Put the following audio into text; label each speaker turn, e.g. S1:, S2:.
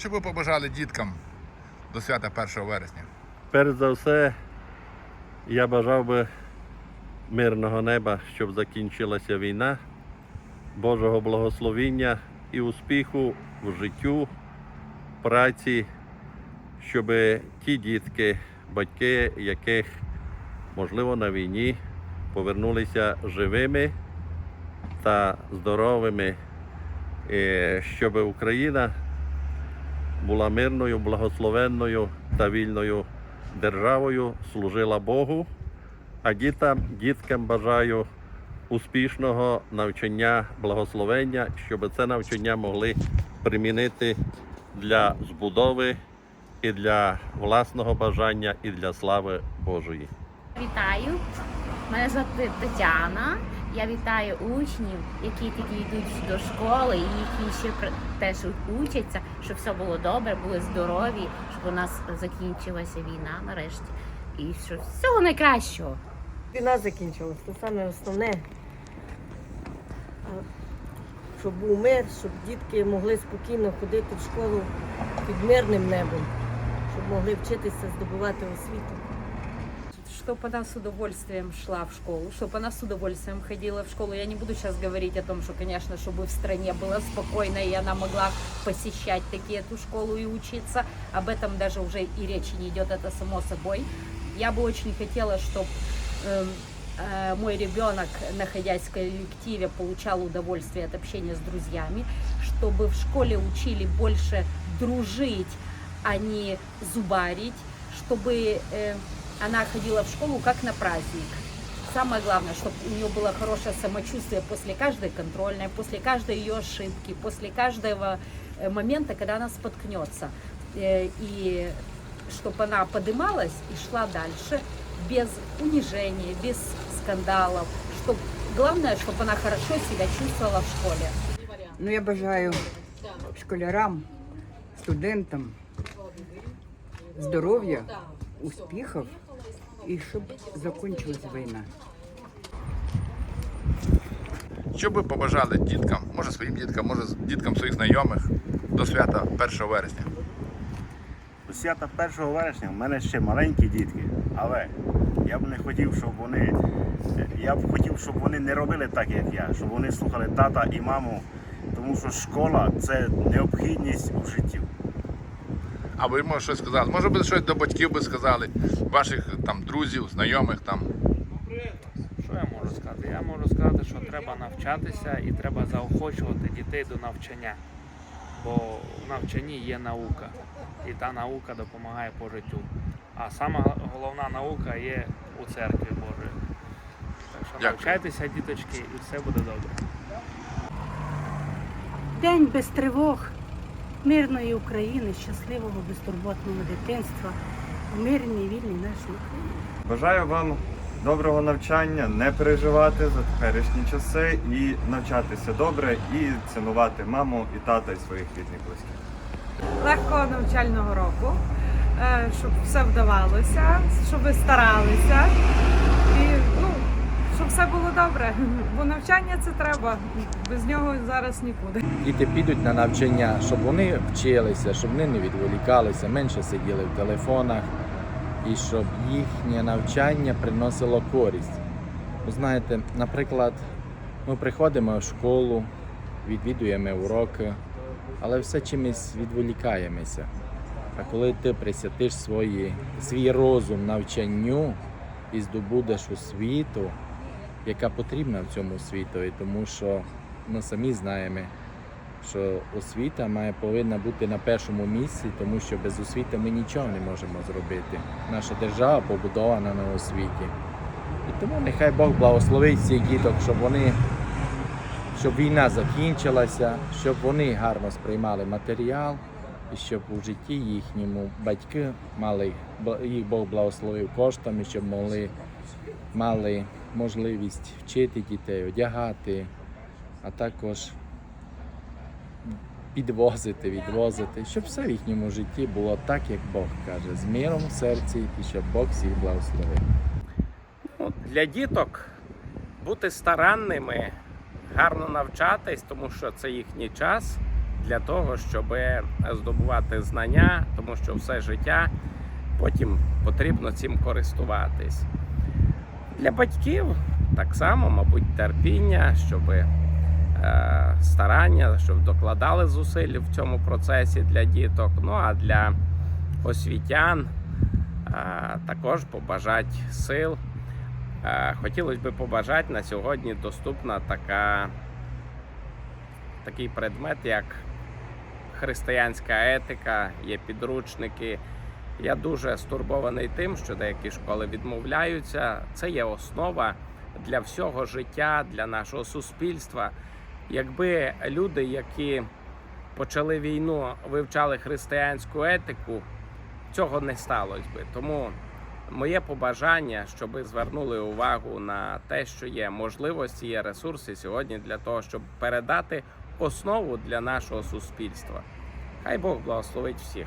S1: Що ви побажали діткам до свята 1 вересня?
S2: Перш за все, я бажав би мирного неба, щоб закінчилася війна, Божого благословіння і успіху в життю, праці, щоб ті дітки, батьки, яких можливо на війні, повернулися живими та здоровими, щоб Україна була мирною, благословенною та вільною державою, служила Богу, а дітям, діткам бажаю успішного навчання, благословення, щоб це навчання могли примінити для збудови і для власного бажання, і для слави Божої.
S3: Вітаю! Мене звати Тетяна. Я вітаю учнів, які тільки йдуть до школи і які ще теж учаться, щоб все було добре, були здорові, щоб у нас закінчилася війна нарешті. І що всього найкращого.
S4: Війна закінчилась, це саме основне. Щоб був мир, щоб дітки могли спокійно ходити в школу під мирним небом, щоб могли вчитися здобувати освіту.
S5: Чтобы она с удовольствием шла в школу, чтобы она с удовольствием ходила в школу. Я не буду сейчас говорить о том, что, конечно, чтобы в стране было спокойно, и она могла посещать таки эту школу и учиться. Об этом даже уже и речи не идет, это само собой. Я бы очень хотела, чтобы мой ребенок, находясь в коллективе, получал удовольствие от общения с друзьями, чтобы в школе учили больше дружить, а не зубарить, чтобы э, она ходила в школу как на праздник. Самое главное, чтобы у нее было хорошее самочувствие после каждой контрольной, после каждой ее ошибки, после каждого э, момента, когда она споткнется. Э, И чтобы она подымалась и шла дальше без унижения, без скандалов. Чтоб, главное, чтобы она хорошо себя чувствовала в школе.
S6: Ну, я бажаю школярам, студентам здоров'я, успіхів і щоб закінчилась війна.
S1: Що ви побажали діткам, може своїм діткам, може діткам своїх знайомих до свята 1 вересня?
S7: До свята 1 вересня в мене ще маленькі дітки, але я б не хотів, щоб вони. Я б хотів, щоб вони не робили так, як я, щоб вони слухали тата і маму, тому що школа це необхідність у житті.
S1: А ви може щось сказали? Може би щось до батьків би сказали, ваших там друзів, знайомих там.
S8: Що я можу сказати? Я можу сказати, що треба навчатися і треба заохочувати дітей до навчання. Бо в навчанні є наука, і та наука допомагає по життю. А сама головна наука є у церкві Божої. Так що
S1: Дякую.
S8: навчайтеся, діточки, і все буде добре.
S9: День без тривог, мирної України, щасливого, безтурботного дитинства, в мирній вільній нашій Україні.
S10: Бажаю вам доброго навчання, не переживати за теперішні часи і навчатися добре і цінувати маму і тата і своїх рідних близьких.
S11: легкого навчального року, е, щоб все вдавалося, щоб ви старалися і все було добре. Бо навчання це треба, без нього зараз нікуди.
S12: діти підуть на навчання, щоб вони вчилися, щоб вони не відволікалися, менше сиділи в телефонах і щоб їхнє навчання приносило користь. Ви знаєте, наприклад, ми приходимо в школу, відвідуємо уроки, але все чимось відволікаємося. А коли ти присвятиш свої, свій розум навчанню і здобудеш освіту, яка потрібна в цьому світові, тому що ми самі знаємо, що освіта має повинна бути на першому місці, тому що без освіти ми нічого не можемо зробити. Наша держава побудована на освіті. І тому нехай Бог благословить всіх діток, щоб вони щоб війна закінчилася, щоб вони гарно сприймали матеріал, і щоб у житті їхньому батьки мали їх Бог благословив коштами, щоб могли мали можливість вчити дітей, одягати, а також підвозити, відвозити, щоб все в їхньому житті було так, як Бог каже, з миром в серці і щоб Бог всіх благословив.
S13: Ну, для діток бути старанними, гарно навчатись, тому що це їхній час, для того, щоб здобувати знання, тому що все життя потім потрібно цим користуватись. Для батьків так само, мабуть, терпіння, щоб е, старання, щоб докладали зусиль в цьому процесі для діток. Ну а для освітян е, також побажати сил. Е, Хотілося б побажати на сьогодні доступна така, такий предмет, як християнська етика, є підручники. Я дуже стурбований тим, що деякі школи відмовляються. Це є основа для всього життя, для нашого суспільства. Якби люди, які почали війну, вивчали християнську етику, цього не сталося би. Тому моє побажання, щоб звернули увагу на те, що є можливості, є ресурси сьогодні для того, щоб передати основу для нашого суспільства. Хай Бог благословить всіх.